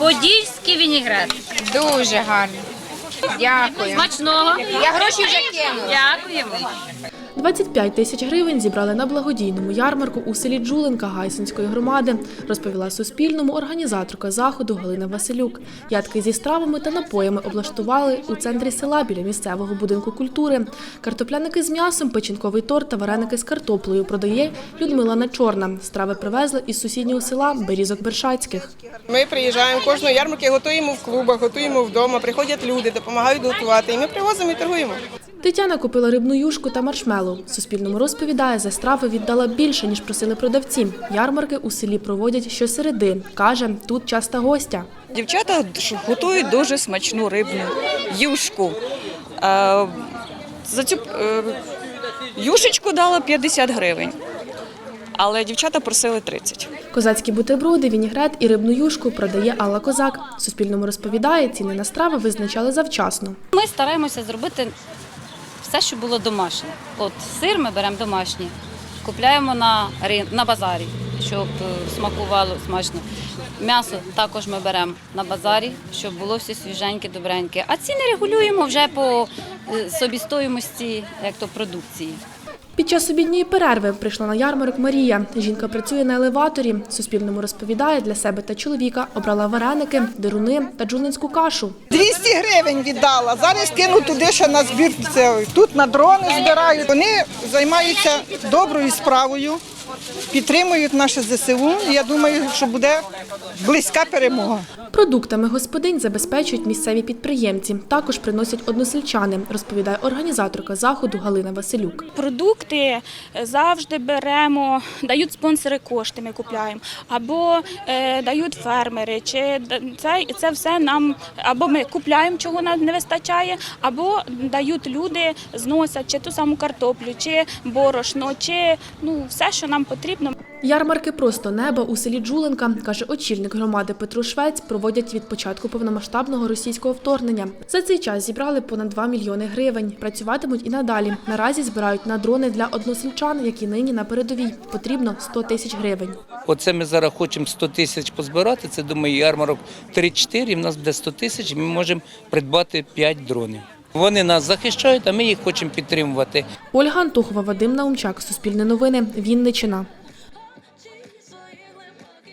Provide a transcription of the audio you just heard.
Подільський вінігрет. Дуже гарно. Дякую. Смачного. Я гроші вже кинула. Дякуємо. 25 тисяч гривень зібрали на благодійному ярмарку у селі Джулинка Гайсинської громади, розповіла Суспільному організаторка заходу Галина Василюк. Ядки зі стравами та напоями облаштували у центрі села біля місцевого будинку культури. Картопляники з м'ясом, печінковий торт та вареники з картоплею продає Людмила Начорна. Страви привезли із сусіднього села Берізок Бершацьких. Ми приїжджаємо кожної ярмарки, готуємо в клубах, готуємо вдома. Приходять люди, допомагають готувати. І ми привозимо і торгуємо. Тетяна купила рибну юшку та маршмеллоу. Суспільному розповідає, за страви віддала більше, ніж просили продавці. Ярмарки у селі проводять щосереди. Каже, тут часта гостя. Дівчата готують дуже смачну рибну юшку. Е, За цю е, юшечку дала 50 гривень, але дівчата просили 30. Козацькі бутерброди, вінігрет і рибну юшку продає Алла Козак. Суспільному розповідає, ціни на страви визначали завчасно. Ми стараємося зробити все, що було домашнє. От сир ми беремо домашній, купляємо на, на базарі, щоб е, смакувало смачно. М'ясо також ми беремо на базарі, щоб було все свіженьке, добреньке. А ціни регулюємо вже по собістоїмості, собівстоїмості як то продукції. Під час обідньої перерви прийшла на ярмарок Марія. Жінка працює на елеваторі. Суспільному розповідає, для себе та чоловіка обрала вареники, деруни та джунинську кашу. 200 гривень віддала. Зараз кину туди ще на збір. Тут на дрони збирають. Вони займаються доброю справою, підтримують наше ЗСУ. Я думаю, що буде близька перемога. Продуктами господинь забезпечують місцеві підприємці. Також приносять односельчани, розповідає організаторка заходу Галина Василюк. Продукти завжди беремо, дають спонсори кошти, ми купляємо, або е, дають фермери. Чи це, це все нам або ми купляємо, чого нам не вистачає, або дають люди, зносять чи ту саму картоплю, чи борошно, чи ну все, що нам потрібно. Ярмарки просто неба у селі Джуленка, каже очільник громади Петро Швець, проводять від початку повномасштабного російського вторгнення. За цей час зібрали понад 2 мільйони гривень. Працюватимуть і надалі. Наразі збирають на дрони для односельчан, які нині на передовій. Потрібно 100 тисяч гривень. Оце ми зараз хочемо 100 тисяч позбирати. Це думаю, ярмарок 3-4, і в нас буде 100 тисяч, і ми можемо придбати 5 дронів. Вони нас захищають, а ми їх хочемо підтримувати. Ольга Антухова, Вадим Наумчак, Суспільне новини, Вінничина.